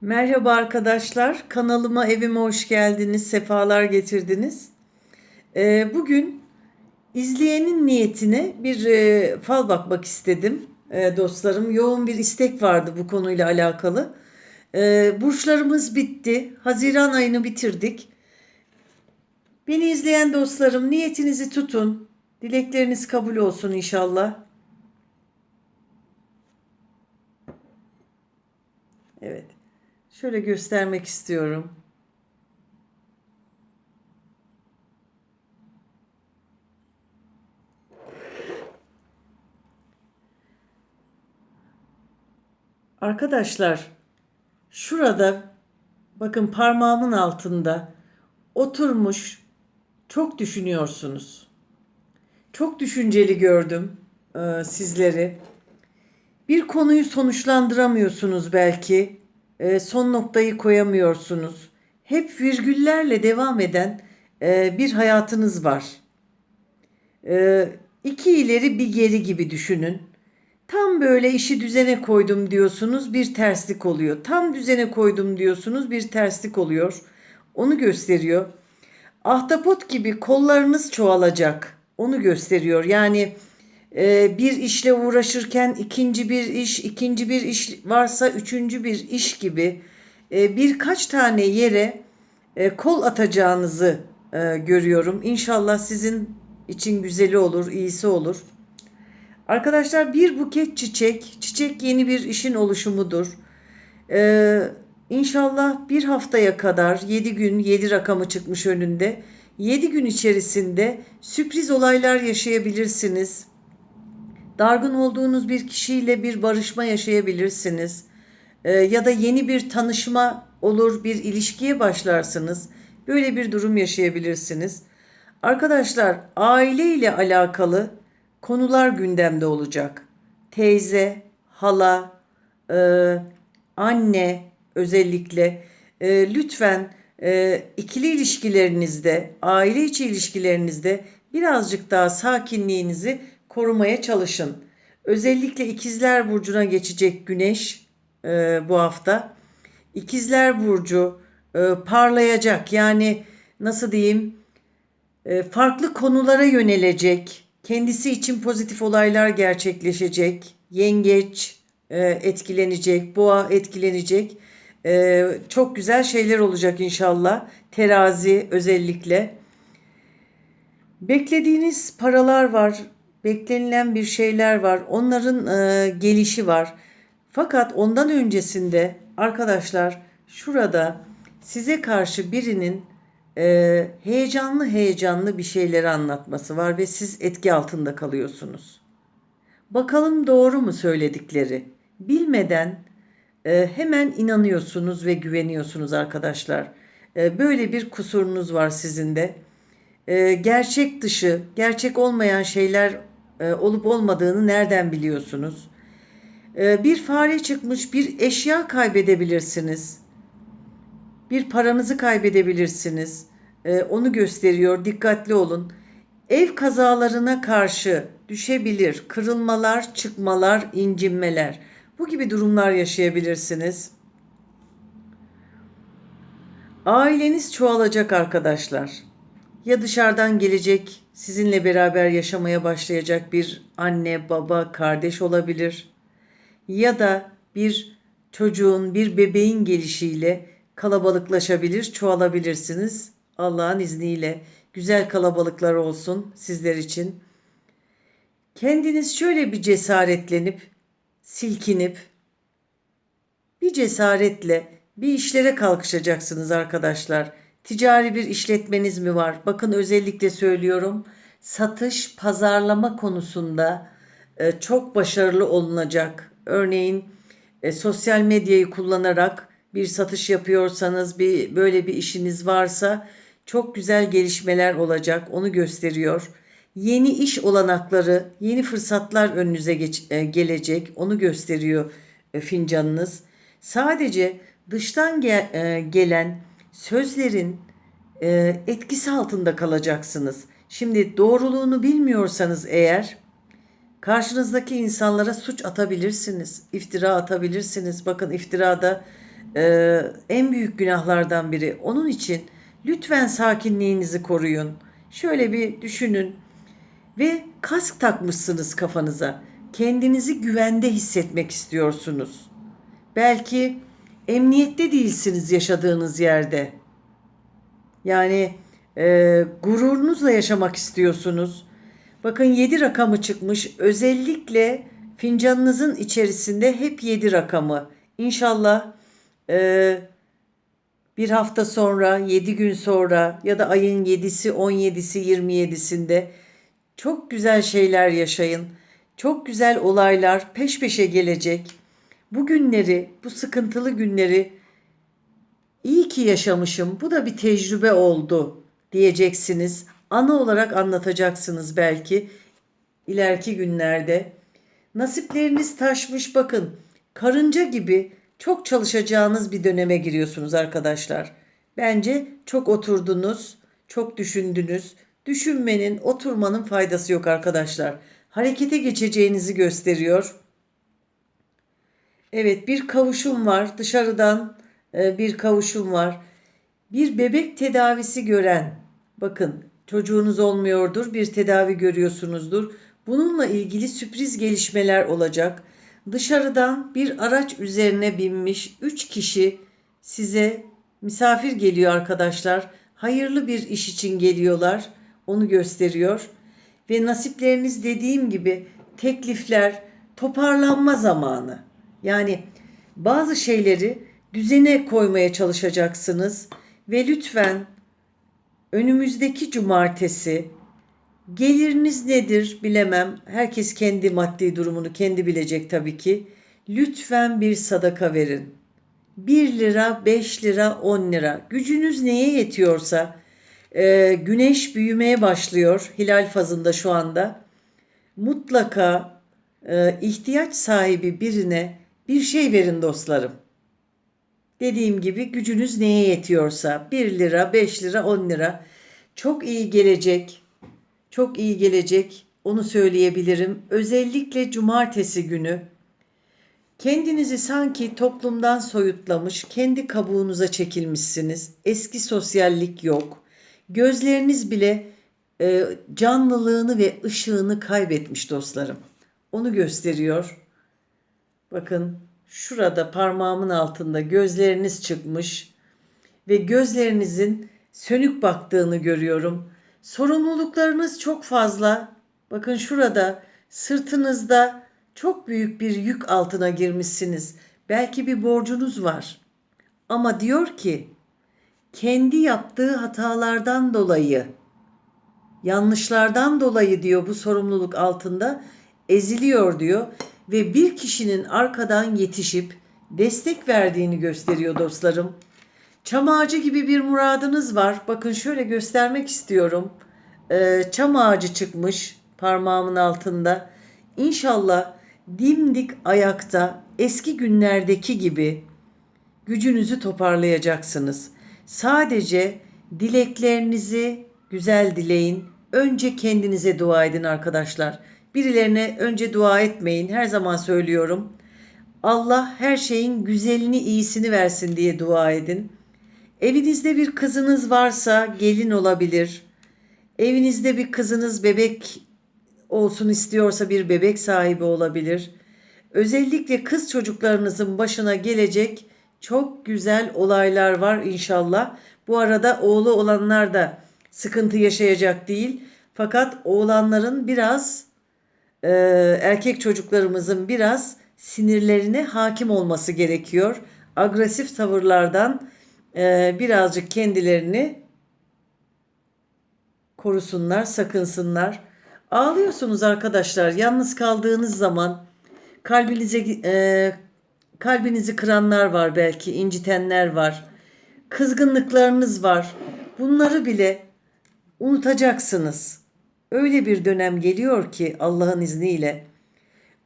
Merhaba arkadaşlar, kanalıma, evime hoş geldiniz, sefalar getirdiniz. Ee, bugün izleyenin niyetine bir e, fal bakmak istedim e, dostlarım. Yoğun bir istek vardı bu konuyla alakalı. Ee, burçlarımız bitti, Haziran ayını bitirdik. Beni izleyen dostlarım niyetinizi tutun, dilekleriniz kabul olsun inşallah. Şöyle göstermek istiyorum. Arkadaşlar, şurada bakın parmağımın altında oturmuş çok düşünüyorsunuz. Çok düşünceli gördüm e, sizleri. Bir konuyu sonuçlandıramıyorsunuz belki e, son noktayı koyamıyorsunuz. Hep virgüllerle devam eden e, bir hayatınız var. E, iki ileri bir geri gibi düşünün. Tam böyle işi düzene koydum diyorsunuz bir terslik oluyor. Tam düzene koydum diyorsunuz bir terslik oluyor. Onu gösteriyor. Ahtapot gibi kollarınız çoğalacak. Onu gösteriyor. Yani bir işle uğraşırken ikinci bir iş, ikinci bir iş varsa üçüncü bir iş gibi e, birkaç tane yere e, kol atacağınızı görüyorum. İnşallah sizin için güzeli olur, iyisi olur. Arkadaşlar bir buket çiçek, çiçek yeni bir işin oluşumudur. Ee, inşallah bir haftaya kadar 7 gün 7 rakamı çıkmış önünde. 7 gün içerisinde sürpriz olaylar yaşayabilirsiniz. Dargın olduğunuz bir kişiyle bir barışma yaşayabilirsiniz. Ee, ya da yeni bir tanışma olur, bir ilişkiye başlarsınız. Böyle bir durum yaşayabilirsiniz. Arkadaşlar, aile ile alakalı konular gündemde olacak. Teyze, hala, e, anne özellikle e, lütfen e, ikili ilişkilerinizde, aile içi ilişkilerinizde birazcık daha sakinliğinizi korumaya çalışın. Özellikle ikizler burcuna geçecek güneş e, bu hafta. İkizler burcu e, parlayacak. Yani nasıl diyeyim? E, farklı konulara yönelecek. Kendisi için pozitif olaylar gerçekleşecek. Yengeç e, etkilenecek, boğa etkilenecek. E, çok güzel şeyler olacak inşallah. Terazi özellikle. Beklediğiniz paralar var beklenilen bir şeyler var. Onların e, gelişi var. Fakat ondan öncesinde arkadaşlar şurada size karşı birinin e, heyecanlı heyecanlı bir şeyleri anlatması var ve siz etki altında kalıyorsunuz. Bakalım doğru mu söyledikleri? Bilmeden e, hemen inanıyorsunuz ve güveniyorsunuz arkadaşlar. E, böyle bir kusurunuz var sizin de. E, gerçek dışı, gerçek olmayan şeyler e, olup olmadığını nereden biliyorsunuz? E, bir fare çıkmış, bir eşya kaybedebilirsiniz. Bir paranızı kaybedebilirsiniz. Onu gösteriyor. Dikkatli olun. Ev kazalarına karşı düşebilir, kırılmalar, çıkmalar, incinmeler. Bu gibi durumlar yaşayabilirsiniz. Aileniz çoğalacak arkadaşlar. Ya dışarıdan gelecek sizinle beraber yaşamaya başlayacak bir anne, baba, kardeş olabilir. Ya da bir çocuğun, bir bebeğin gelişiyle kalabalıklaşabilir, çoğalabilirsiniz. Allah'ın izniyle güzel kalabalıklar olsun sizler için. Kendiniz şöyle bir cesaretlenip, silkinip, bir cesaretle bir işlere kalkışacaksınız arkadaşlar. Ticari bir işletmeniz mi var? Bakın özellikle söylüyorum. Satış, pazarlama konusunda e, çok başarılı olunacak. Örneğin e, sosyal medyayı kullanarak bir satış yapıyorsanız, bir böyle bir işiniz varsa çok güzel gelişmeler olacak. Onu gösteriyor. Yeni iş olanakları, yeni fırsatlar önünüze geç, e, gelecek. Onu gösteriyor fincanınız. Sadece dıştan ge, e, gelen sözlerin e, etkisi altında kalacaksınız. Şimdi doğruluğunu bilmiyorsanız eğer karşınızdaki insanlara suç atabilirsiniz, iftira atabilirsiniz. Bakın iftirada e, en büyük günahlardan biri. Onun için lütfen sakinliğinizi koruyun. Şöyle bir düşünün ve kask takmışsınız kafanıza. Kendinizi güvende hissetmek istiyorsunuz. Belki emniyette değilsiniz yaşadığınız yerde. Yani e, gururunuzla yaşamak istiyorsunuz. Bakın 7 rakamı çıkmış. Özellikle fincanınızın içerisinde hep 7 rakamı. İnşallah e, bir hafta sonra, 7 gün sonra ya da ayın 7'si, 17'si, 27'sinde çok güzel şeyler yaşayın. Çok güzel olaylar peş peşe gelecek. Bu günleri, bu sıkıntılı günleri iyi ki yaşamışım. Bu da bir tecrübe oldu diyeceksiniz. Ana olarak anlatacaksınız belki ileriki günlerde. Nasipleriniz taşmış bakın. Karınca gibi çok çalışacağınız bir döneme giriyorsunuz arkadaşlar. Bence çok oturdunuz, çok düşündünüz. Düşünmenin, oturmanın faydası yok arkadaşlar. Harekete geçeceğinizi gösteriyor. Evet bir kavuşum var. Dışarıdan e, bir kavuşum var. Bir bebek tedavisi gören, bakın çocuğunuz olmuyordur, bir tedavi görüyorsunuzdur. Bununla ilgili sürpriz gelişmeler olacak. Dışarıdan bir araç üzerine binmiş 3 kişi size misafir geliyor arkadaşlar. Hayırlı bir iş için geliyorlar. Onu gösteriyor. Ve nasipleriniz dediğim gibi teklifler, toparlanma zamanı. Yani bazı şeyleri düzene koymaya çalışacaksınız ve lütfen önümüzdeki cumartesi geliriniz nedir bilemem. Herkes kendi maddi durumunu kendi bilecek tabii ki. Lütfen bir sadaka verin. 1 lira, 5 lira, 10 lira. Gücünüz neye yetiyorsa e, güneş büyümeye başlıyor hilal fazında şu anda. Mutlaka e, ihtiyaç sahibi birine bir şey verin dostlarım. Dediğim gibi gücünüz neye yetiyorsa 1 lira, 5 lira, 10 lira çok iyi gelecek. Çok iyi gelecek. Onu söyleyebilirim. Özellikle cumartesi günü kendinizi sanki toplumdan soyutlamış, kendi kabuğunuza çekilmişsiniz. Eski sosyallik yok. Gözleriniz bile e, canlılığını ve ışığını kaybetmiş dostlarım. Onu gösteriyor. Bakın şurada parmağımın altında gözleriniz çıkmış ve gözlerinizin sönük baktığını görüyorum. Sorumluluklarınız çok fazla. Bakın şurada sırtınızda çok büyük bir yük altına girmişsiniz. Belki bir borcunuz var. Ama diyor ki kendi yaptığı hatalardan dolayı yanlışlardan dolayı diyor bu sorumluluk altında eziliyor diyor ve bir kişinin arkadan yetişip destek verdiğini gösteriyor dostlarım. Çam ağacı gibi bir muradınız var. Bakın şöyle göstermek istiyorum. Ee, çam ağacı çıkmış parmağımın altında. İnşallah dimdik ayakta eski günlerdeki gibi gücünüzü toparlayacaksınız. Sadece dileklerinizi güzel dileyin. Önce kendinize dua edin arkadaşlar. Birilerine önce dua etmeyin. Her zaman söylüyorum. Allah her şeyin güzelini, iyisini versin diye dua edin. Evinizde bir kızınız varsa gelin olabilir. Evinizde bir kızınız bebek olsun istiyorsa bir bebek sahibi olabilir. Özellikle kız çocuklarınızın başına gelecek çok güzel olaylar var inşallah. Bu arada oğlu olanlar da sıkıntı yaşayacak değil. Fakat oğlanların biraz e, erkek çocuklarımızın biraz sinirlerine hakim olması gerekiyor. Agresif tavırlardan e, birazcık kendilerini korusunlar, sakınsınlar. Ağlıyorsunuz arkadaşlar. Yalnız kaldığınız zaman kalbinize e, kalbinizi kıranlar var belki, incitenler var. Kızgınlıklarınız var. Bunları bile unutacaksınız. Öyle bir dönem geliyor ki Allah'ın izniyle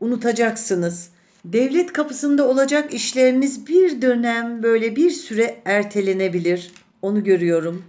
unutacaksınız. Devlet kapısında olacak işleriniz bir dönem böyle bir süre ertelenebilir. Onu görüyorum.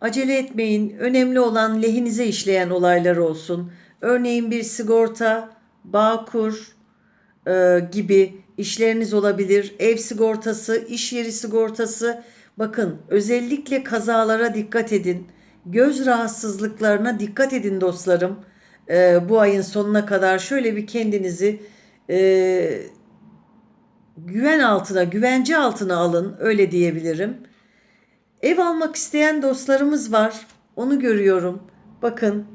Acele etmeyin. Önemli olan lehinize işleyen olaylar olsun. Örneğin bir sigorta, bağkur e, gibi işleriniz olabilir. Ev sigortası, iş yeri sigortası. Bakın özellikle kazalara dikkat edin. Göz rahatsızlıklarına dikkat edin dostlarım. Ee, bu ayın sonuna kadar şöyle bir kendinizi e, güven altına, güvence altına alın. Öyle diyebilirim. Ev almak isteyen dostlarımız var. Onu görüyorum. Bakın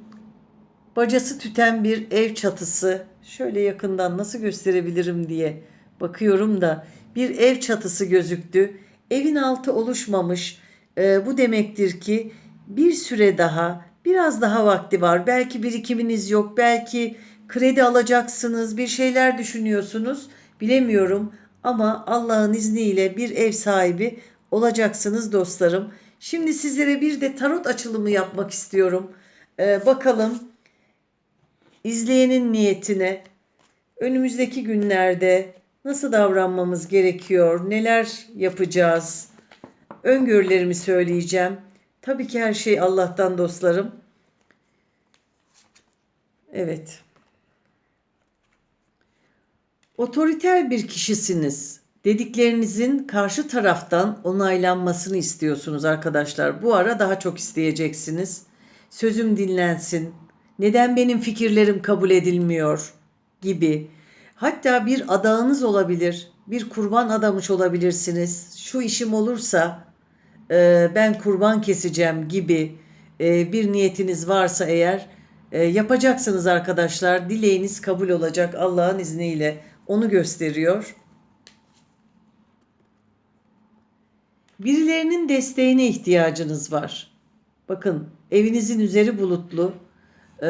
bacası tüten bir ev çatısı. Şöyle yakından nasıl gösterebilirim diye bakıyorum da bir ev çatısı gözüktü. Evin altı oluşmamış. Ee, bu demektir ki bir süre daha, biraz daha vakti var. Belki birikiminiz yok, belki kredi alacaksınız, bir şeyler düşünüyorsunuz. Bilemiyorum ama Allah'ın izniyle bir ev sahibi olacaksınız dostlarım. Şimdi sizlere bir de tarot açılımı yapmak istiyorum. Ee, bakalım izleyenin niyetine önümüzdeki günlerde nasıl davranmamız gerekiyor, neler yapacağız, öngörülerimi söyleyeceğim. Tabii ki her şey Allah'tan dostlarım. Evet. Otoriter bir kişisiniz. Dediklerinizin karşı taraftan onaylanmasını istiyorsunuz arkadaşlar. Bu ara daha çok isteyeceksiniz. Sözüm dinlensin. Neden benim fikirlerim kabul edilmiyor gibi. Hatta bir adağınız olabilir. Bir kurban adamış olabilirsiniz. Şu işim olursa e, ben kurban keseceğim gibi e, bir niyetiniz varsa eğer e, yapacaksınız arkadaşlar. Dileğiniz kabul olacak Allah'ın izniyle. Onu gösteriyor. Birilerinin desteğine ihtiyacınız var. Bakın evinizin üzeri bulutlu e,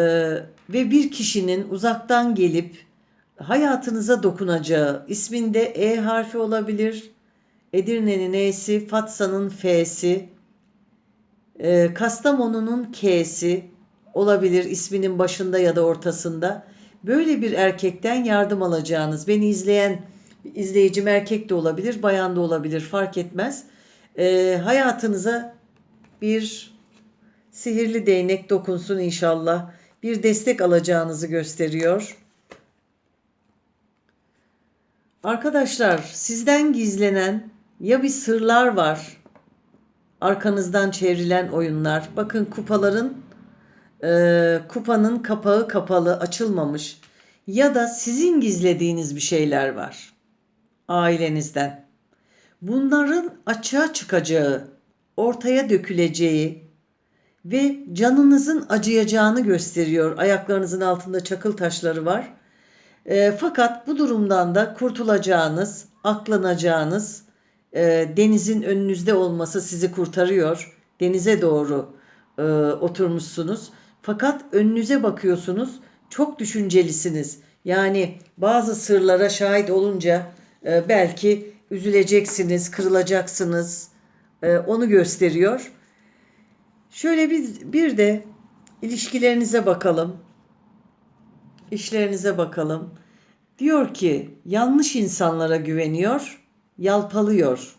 ve bir kişinin uzaktan gelip hayatınıza dokunacağı isminde E harfi olabilir. Edirne'nin E'si, Fatsa'nın F'si, e, Kastamonu'nun K'si olabilir isminin başında ya da ortasında. Böyle bir erkekten yardım alacağınız, beni izleyen izleyicim erkek de olabilir, bayan da olabilir fark etmez. E, hayatınıza bir sihirli değnek dokunsun inşallah. Bir destek alacağınızı gösteriyor. Arkadaşlar sizden gizlenen ya bir sırlar var. Arkanızdan çevrilen oyunlar. Bakın kupaların e, kupanın kapağı kapalı açılmamış. Ya da sizin gizlediğiniz bir şeyler var. Ailenizden. Bunların açığa çıkacağı, ortaya döküleceği ve canınızın acıyacağını gösteriyor. Ayaklarınızın altında çakıl taşları var. E, fakat bu durumdan da kurtulacağınız, aklanacağınız, e, denizin önünüzde olması sizi kurtarıyor. Denize doğru e, oturmuşsunuz. Fakat önünüze bakıyorsunuz, çok düşüncelisiniz. Yani bazı sırlara şahit olunca e, belki üzüleceksiniz, kırılacaksınız. E, onu gösteriyor. Şöyle bir, bir de ilişkilerinize bakalım. İşlerinize bakalım. Diyor ki yanlış insanlara güveniyor, yalpalıyor.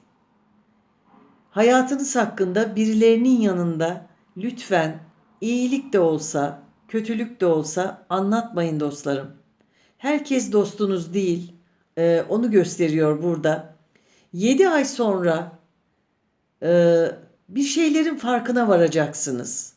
Hayatınız hakkında birilerinin yanında lütfen iyilik de olsa, kötülük de olsa anlatmayın dostlarım. Herkes dostunuz değil, e, onu gösteriyor burada. 7 ay sonra e, bir şeylerin farkına varacaksınız.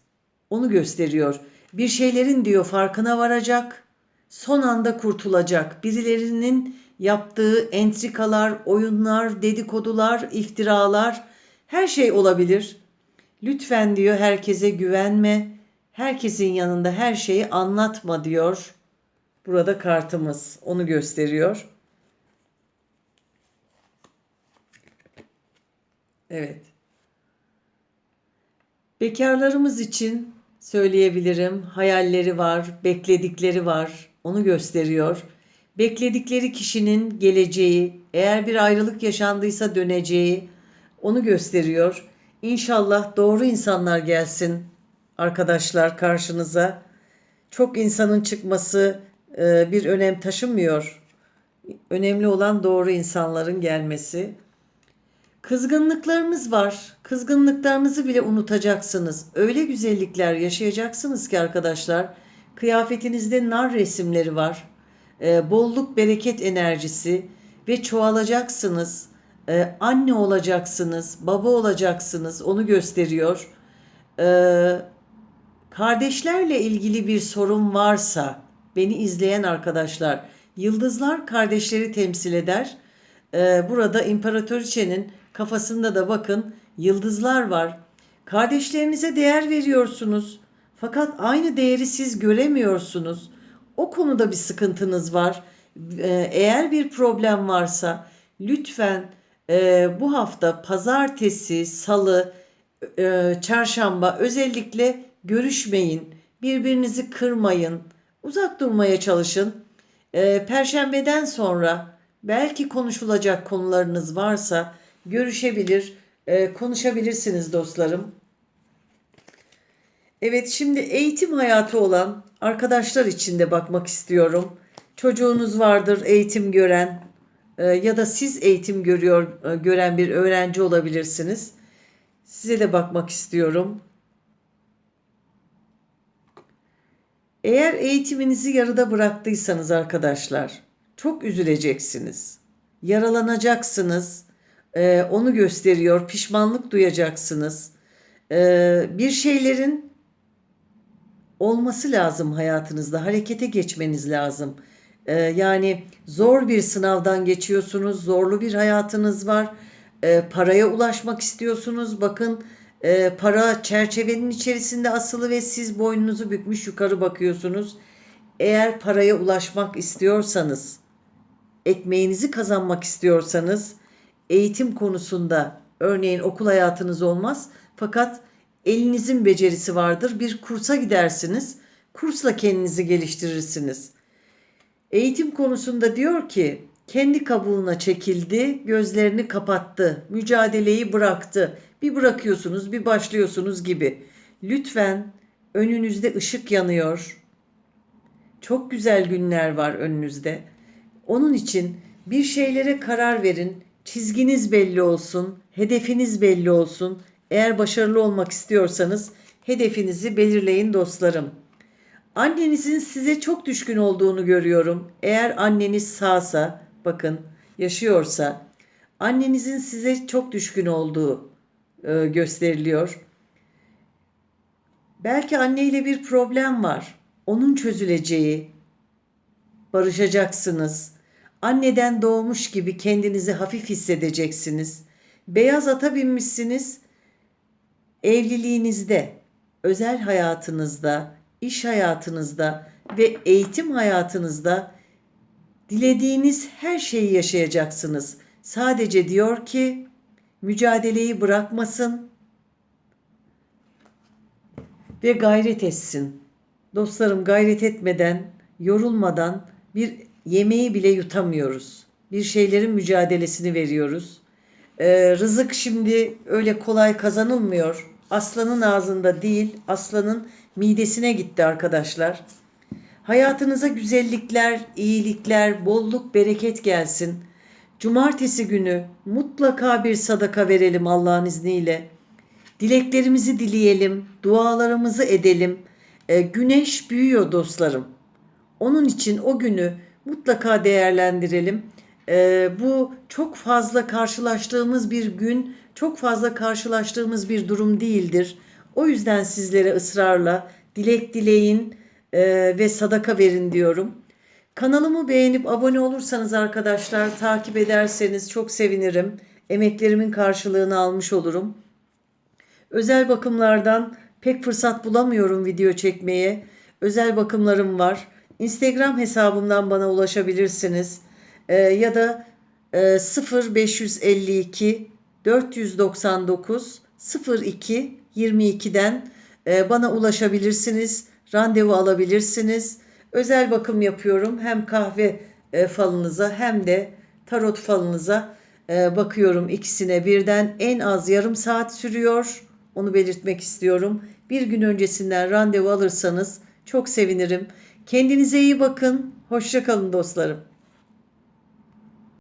Onu gösteriyor. Bir şeylerin diyor farkına varacak, son anda kurtulacak. Birilerinin yaptığı entrikalar, oyunlar, dedikodular, iftiralar her şey olabilir. Lütfen diyor herkese güvenme. Herkesin yanında her şeyi anlatma diyor. Burada kartımız onu gösteriyor. Evet. Bekarlarımız için söyleyebilirim. Hayalleri var, bekledikleri var. Onu gösteriyor. Bekledikleri kişinin geleceği, eğer bir ayrılık yaşandıysa döneceği onu gösteriyor. İnşallah doğru insanlar gelsin arkadaşlar karşınıza. Çok insanın çıkması e, bir önem taşımıyor. Önemli olan doğru insanların gelmesi. Kızgınlıklarınız var. Kızgınlıklarınızı bile unutacaksınız. Öyle güzellikler yaşayacaksınız ki arkadaşlar. Kıyafetinizde nar resimleri var. Ee, bolluk, bereket enerjisi. ve çoğalacaksınız. Ee, anne olacaksınız, baba olacaksınız. Onu gösteriyor. Ee, kardeşlerle ilgili bir sorun varsa beni izleyen arkadaşlar, yıldızlar kardeşleri temsil eder. Ee, burada imparatoriçenin kafasında da bakın yıldızlar var. Kardeşlerinize değer veriyorsunuz. Fakat aynı değeri siz göremiyorsunuz. O konuda bir sıkıntınız var. Ee, Eğer bir problem varsa lütfen e, bu hafta pazartesi, salı, e, çarşamba özellikle görüşmeyin. Birbirinizi kırmayın. Uzak durmaya çalışın. E, Perşembeden sonra belki konuşulacak konularınız varsa görüşebilir, e, konuşabilirsiniz dostlarım. Evet, şimdi eğitim hayatı olan arkadaşlar için de bakmak istiyorum. Çocuğunuz vardır eğitim gören e, ya da siz eğitim görüyor e, gören bir öğrenci olabilirsiniz. Size de bakmak istiyorum. Eğer eğitiminizi yarıda bıraktıysanız arkadaşlar, çok üzüleceksiniz. Yaralanacaksınız. E, onu gösteriyor. Pişmanlık duyacaksınız. Bir şeylerin olması lazım hayatınızda. Harekete geçmeniz lazım. Ee, yani zor bir sınavdan geçiyorsunuz. Zorlu bir hayatınız var. Ee, paraya ulaşmak istiyorsunuz. Bakın e, para çerçevenin içerisinde asılı ve siz boynunuzu bükmüş yukarı bakıyorsunuz. Eğer paraya ulaşmak istiyorsanız, ekmeğinizi kazanmak istiyorsanız eğitim konusunda örneğin okul hayatınız olmaz fakat elinizin becerisi vardır. Bir kursa gidersiniz. Kursla kendinizi geliştirirsiniz. Eğitim konusunda diyor ki kendi kabuğuna çekildi, gözlerini kapattı, mücadeleyi bıraktı. Bir bırakıyorsunuz, bir başlıyorsunuz gibi. Lütfen önünüzde ışık yanıyor. Çok güzel günler var önünüzde. Onun için bir şeylere karar verin. Çizginiz belli olsun, hedefiniz belli olsun. Eğer başarılı olmak istiyorsanız hedefinizi belirleyin dostlarım. Annenizin size çok düşkün olduğunu görüyorum. Eğer anneniz sağsa, bakın yaşıyorsa, annenizin size çok düşkün olduğu e, gösteriliyor. Belki anneyle bir problem var. Onun çözüleceği, barışacaksınız. Anneden doğmuş gibi kendinizi hafif hissedeceksiniz. Beyaz ata binmişsiniz. Evliliğinizde, özel hayatınızda, iş hayatınızda ve eğitim hayatınızda dilediğiniz her şeyi yaşayacaksınız. Sadece diyor ki mücadeleyi bırakmasın ve gayret etsin. Dostlarım gayret etmeden, yorulmadan bir yemeği bile yutamıyoruz. Bir şeylerin mücadelesini veriyoruz. Ee, rızık şimdi öyle kolay kazanılmıyor. Aslanın ağzında değil, aslanın midesine gitti arkadaşlar. Hayatınıza güzellikler, iyilikler, bolluk, bereket gelsin. Cumartesi günü mutlaka bir sadaka verelim Allah'ın izniyle. Dileklerimizi dileyelim, dualarımızı edelim. Ee, güneş büyüyor dostlarım. Onun için o günü mutlaka değerlendirelim. Ee, bu çok fazla karşılaştığımız bir gün, çok fazla karşılaştığımız bir durum değildir. O yüzden sizlere ısrarla dilek dileyin e, ve sadaka verin diyorum. Kanalımı beğenip abone olursanız arkadaşlar takip ederseniz çok sevinirim. Emeklerimin karşılığını almış olurum. Özel bakımlardan pek fırsat bulamıyorum video çekmeye. Özel bakımlarım var. Instagram hesabımdan bana ulaşabilirsiniz. Ee, ya da e, 0552 499 02 22'den e, bana ulaşabilirsiniz. Randevu alabilirsiniz. Özel bakım yapıyorum. Hem kahve e, falınıza hem de tarot falınıza e, bakıyorum ikisine birden. En az yarım saat sürüyor. Onu belirtmek istiyorum. Bir gün öncesinden randevu alırsanız çok sevinirim. Kendinize iyi bakın. Hoşçakalın dostlarım.